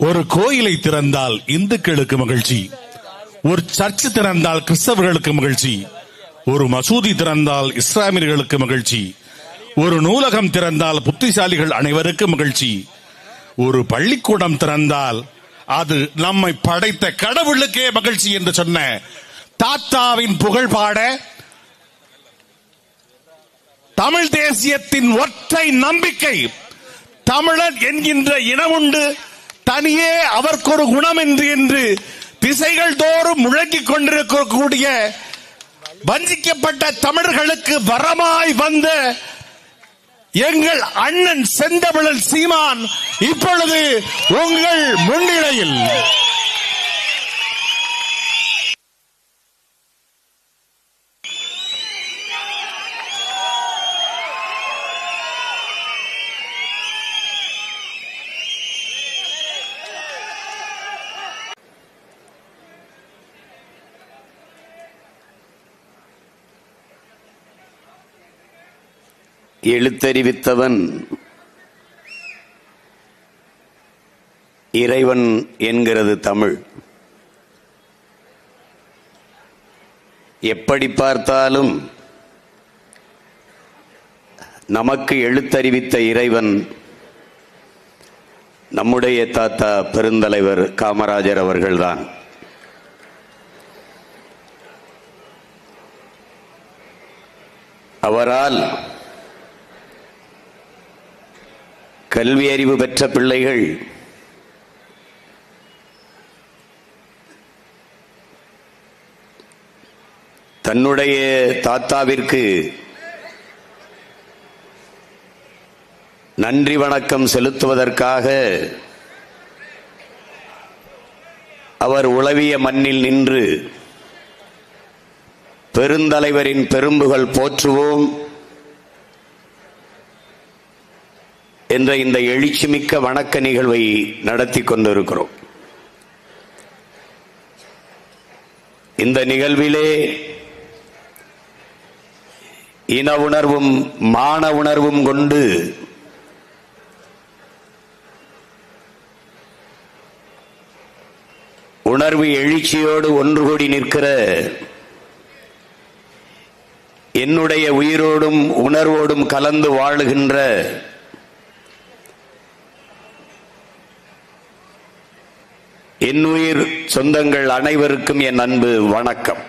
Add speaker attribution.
Speaker 1: ஒரு கோயிலை திறந்தால் இந்துக்களுக்கு மகிழ்ச்சி ஒரு சர்ச் திறந்தால் கிறிஸ்தவர்களுக்கு மகிழ்ச்சி ஒரு மசூதி திறந்தால் இஸ்லாமியர்களுக்கு மகிழ்ச்சி ஒரு நூலகம் திறந்தால் புத்திசாலிகள் அனைவருக்கும் மகிழ்ச்சி ஒரு பள்ளிக்கூடம் திறந்தால் அது நம்மை படைத்த கடவுளுக்கே மகிழ்ச்சி என்று சொன்ன தாத்தாவின் புகழ் பாட தமிழ் தேசியத்தின் ஒற்றை நம்பிக்கை தமிழர் என்கின்ற இனமுண்டு தனியே அவர்க்கொரு குணம் என்று என்று திசைகள் தோறும் முழங்கிக் கொண்டிருக்கக்கூடிய வஞ்சிக்கப்பட்ட தமிழர்களுக்கு வரமாய் வந்த எங்கள் அண்ணன் செந்தமிழன் சீமான் இப்பொழுது உங்கள் முன்னிலையில்.
Speaker 2: எழுத்தறிவித்தவன் இறைவன் என்கிறது தமிழ். எப்படி பார்த்தாலும் நமக்கு எழுத்தறிவித்த இறைவன் நம்முடைய தாத்தா பெருந்தலைவர் காமராஜர் அவர்கள்தான். அவரால் கல்வி அறிவு பெற்ற பிள்ளைகள். தன்னுடைய தாத்தாவிற்கு நன்றி வணக்கம் செலுத்துவதற்காக அவர் உளவிய மண்ணில் நின்று பெருந்தலைவரின் பெரும்புகள் போற்றுவோம். என்ற இந்த எழுச்சிமிக்க வணக்க நிகழ்வை நடத்தி கொண்டிருக்கிறோம். இந்த நிகழ்விலே இன உணர்வும் மான உணர்வும் கொண்டு உணர்வு எழுச்சியோடு ஒன்று கூடி நிற்கிற என்னுடைய உயிரோடும் உணர்வோடும் கலந்து வாழுகின்ற என்னுயிர் சொந்தங்கள் அனைவருக்கும் என் அன்பு வணக்கம்.